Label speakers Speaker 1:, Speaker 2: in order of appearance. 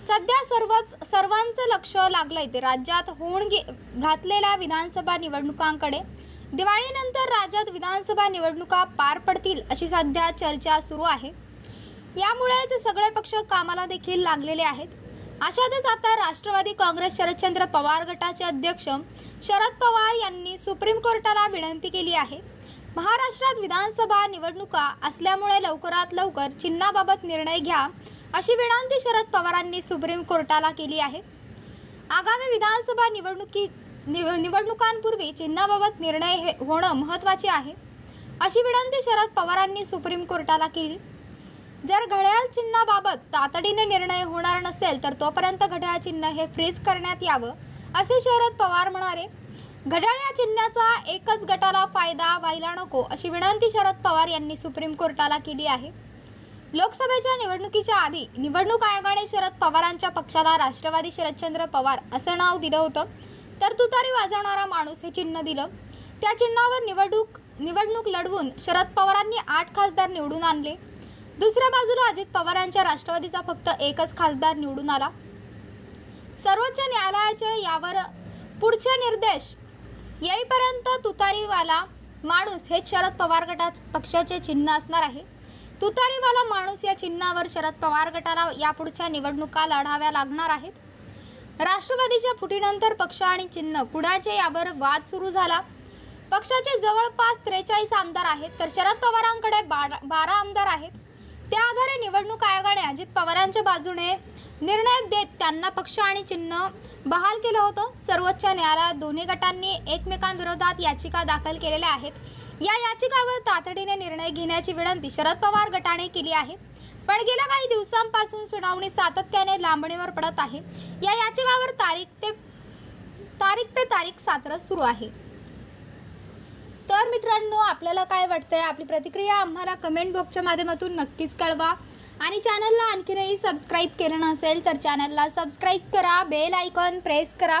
Speaker 1: सध्या सर्वच सर्वांचं लक्ष लागलंय ते राज्यात होऊन गे घातलेल्या विधानसभा निवडणुकांकडे. दिवाळीनंतर राज्यात विधानसभा निवडणुका पार पडतील अशी सध्या चर्चा सुरू आहे. यामुळेच सगळे पक्ष कामाला देखील लागलेले आहेत. अशातच आता राष्ट्रवादी काँग्रेस शरदचंद्र पवार गटाचे अध्यक्ष शरद पवार यांनी सुप्रीम कोर्टाला विनंती केली आहे. महाराष्ट्रात विधानसभा निवडणुका असल्यामुळे लवकरात लवकर चिन्हाबाबत निर्णय घ्या. अशी विनंती शरद पवारांनी सुप्रीम कोर्टाला केली आहे. आगामी विधानसभा निवडणुकी निव निवडणुकांपूर्वी चिन्हाबाबत निर्णय हे होणं महत्त्वाचे आहे. अशी विनंती शरद पवारांनी सुप्रीम कोर्टाला केली. जर घड्याळ चिन्हाबाबत तातडीने निर्णय होणार नसेल तर तोपर्यंत घड्याळ चिन्ह हे फ्रीज करण्यात यावं असे शरद पवार म्हणाले. घड्याळ या चिन्हाचा एकच गटाला फायदा व्हायला नको अशी विनंती शरद पवार यांनी सुप्रीम कोर्टाला केली आहे. लोकसभेच्या निवडणुकीच्या आधी निवडणूक आयोगाने शरद पवारांच्या पक्षाला राष्ट्रवादी शरदचंद्र पवार असं नाव दिलं होतं. तर तुतारी वाजवणारा माणूस हे चिन्ह दिलं. त्या चिन्हावर निवडणूक निवडणूक लढवून शरद पवारांनी आठ खासदार निवडून आणले. दुसऱ्या बाजूला अजित पवारांच्या राष्ट्रवादीचा फक्त एकच खासदार निवडून आला. सर्वोच्च न्यायालयाचे यावर पुढचे निर्देश येईपर्यंत तुतारीवाला माणूस हेच शरद पवार गटा पक्षाचे चिन्ह असणार आहे. तुतारीवाला माणूस या चिन्हावर शरद पवार गटाला यापुढच्या निवडणुका लढाव्या लागणार आहेत. राष्ट्रवादीच्या फुटीनंतर पक्ष आणि चिन्ह कुणाचे यावर वाद सुरू झाला? पक्षाचे जवळपास त्रेचाळीस आमदार आहेत तर शरद पवारांकडे बारा बारा आमदार आहेत. त्या आधारे निवडणूक आयोगाने अजित पवारांच्या बाजूने निर्णय देत त्यांना पक्ष आणि चिन्ह बहाल केलं होतं. सर्वोच्च न्यायालयात दोन्ही गटांनी एकमेकांविरोधात याचिका दाखल केलेल्या आहेत. या याचिकावर तातडीने निर्णय घेण्याची विनंती शरद पवार गटाने केली आहे. पण गेल्या काही दिवसांपासून सुनावणी सातत्याने लांबणीवर पडत आहे. या याचिकावर तारीख ते तारीख पे तारीख सात्र सुरू आहे. तर मित्रांनो आपल्याला काय वाटतंय? आपली प्रतिक्रिया आम्हाला कमेंट बॉक्सच्या माध्यमातून नक्कीच कळवा. आणि चॅनलला आणखीनही सबस्क्राईब केलं नसेल तर चॅनलला सबस्क्राईब करा बेल आयकॉन प्रेस करा.